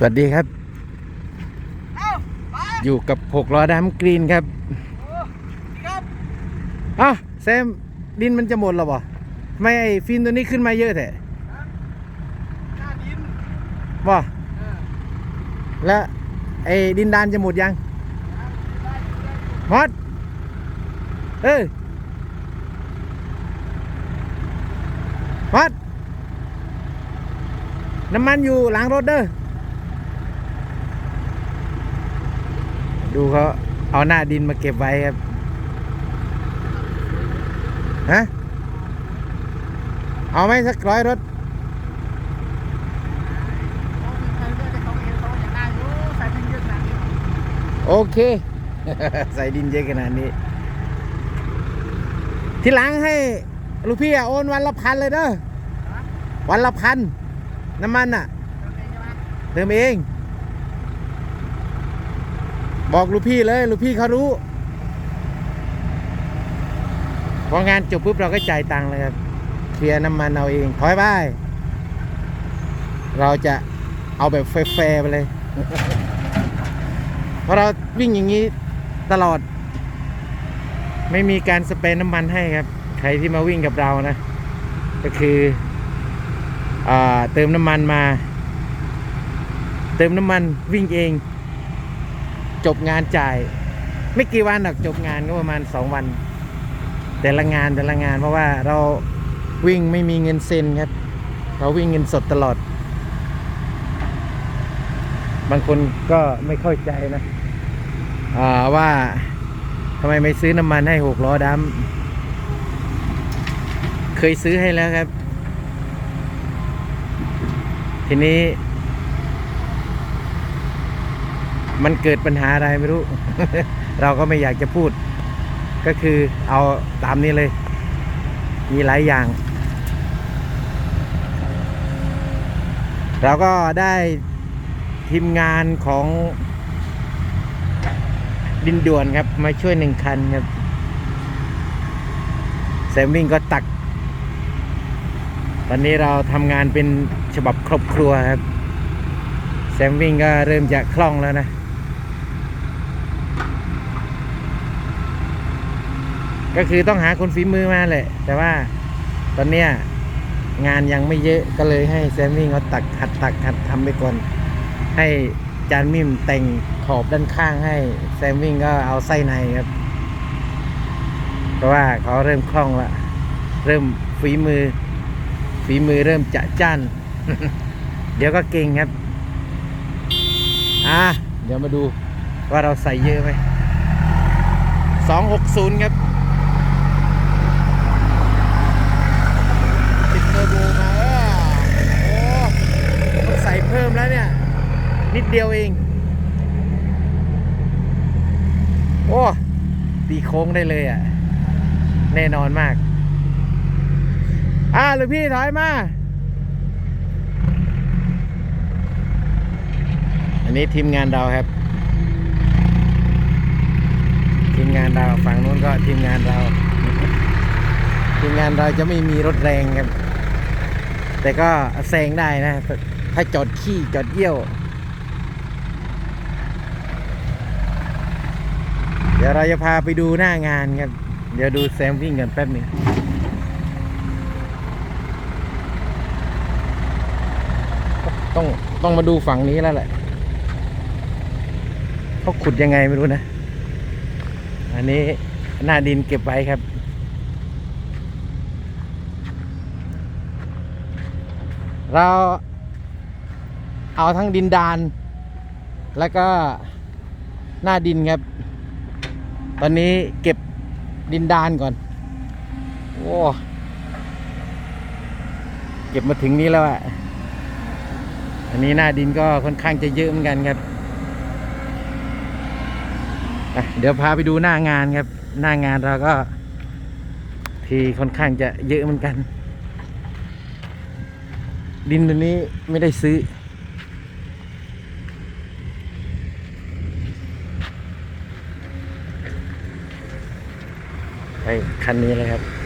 สวัสดีครับเอ้าไปอยู่กับหกล้อดำกรีนครับโอ้ดีครับอ้าวแซมดินมันจะหมดแล้วบ่ไม่ไอ้ฟินตัวนี้ขึ้นมาเยอะแท้หน้าดินบ่เออแล้วไอ้ดินดานจะหมดยังได้อยู่ได้อยู่ฮอตเอ้ยฮอตน้ำมันอยู่หลังรถเด้อ ดูเขาเอาหน้าดินมาเก็บไว้ครับ ฮะ เอาไหมสักร้อยรถ โอเค ใส่ดินเยอะขนาดนี้ ที่หลังให้ลูกพี่อะโอนวันละพันเลยเด้อะวันละพัน น้ำมันอะ เติมเองใช่ไหมเติมเอง บอกลูกพี่เลยลูกพี่เขารู้ พองานจบปุ๊บเราก็จ่ายตังค์เลยครับเคลียร์น้ำมันเอาเองถอยไปเราจะเอาแบบแฟร์ไปเลย เพราะเราวิ่งอย่างนี้ตลอด ไม่มีการสเปรย์น้ำมันให้ครับ ใครที่มาวิ่งกับเรานะ ก็คืออเติมน้ำมันมา เติมน้ำมันวิ่งเอง จบงานจ่าย ไม่กี่วันหรอกจบงานก็ประมาณสองวัน แต่ละงานแต่ละงานเพราะว่าเราวิ่งไม่มีเงินเซ็นครับ เราวิ่งเงินสดตลอด บางคนก็ไม่เข้าใจนะว่าทำไมไม่ซื้อน้ำมันให้หกล้อดำเคยซื้อให้แล้วครับ ทีนี้ มันเกิดปัญหาอะไรไม่รู้ เราก็ไม่อยากจะพูด ก็คือเอาตามนี้เลย มีหลายอย่าง เราก็ได้ทีมงานของดินด่วนครับ มาช่วยหนึ่งคันครับแซมวิ่งก็ตัก ตอนนี้เราทำงานเป็นฉบับครอบครัวครับ แซมวิ่งก็เริ่มจะคล่องแล้วนะ ก็คือต้องหาคนฝีมือมาแหละ แต่ว่าตอนเนี้ยงานยังไม่เยอะก็เลยให้แซมมิ่เขาตักหัดตักหัดทำไปก่อน ให้จานมิมแต่งขอบด้านข้างให้แซมมิ่งก็เอาไส้ในครับ เพราะว่าเขาเริ่มคล่องละเริ่มฝีมือ ฝีมือเริ่มจะจ้าน เดี๋ยวก็เก่งครับอะเดี๋ยวมาดูว่าเราใส่เยอะไหมสองหกศูนย์ครับ ติดเทอร์โบมาเออโอ้ต้องใส่เพิ่มแล้วเนี่ย นิดเดียวเอง โอ้ตีโค้งได้เลยอะ แน่นอนมาก อ่าหรือพี่ถอยมา อันนี้ทีมงานเราครับ ทีมงานเราฝั่งนู้นก็ทีมงานเรา ทีมงานเราจะไม่มีรถแรงครับ แต่ก็แซงได้นะถ้าจอดขี้จอดเยี่ยว เดี๋ยวเราจะพาไปดูหน้างานครับ เดี๋ยวดูแซมวิ่งกันแป๊บนึงต้องต้องมาดูฝั่งนี้แล้วแหละเขาขุดยังไงไม่รู้นะ อันนี้หน้าดินเก็บไว้ครับเราเอาทั้งดินดาน แล้วก็หน้าดินครับ ตอนนี้เก็บดินดานก่อน โอ้เก็บมาถึงนี้แล้วอะอันนี้หน้าดินก็ค่อนข้างจะเยอะเหมือนกันครับเดี๋ยวพาไปดูหน้างานครับ หน้างานเราก็ ทีค่อนข้างจะเยอะเหมือนกัน ดินตัวนี้ไม่ได้ซื้อ คันนี้เลยครับ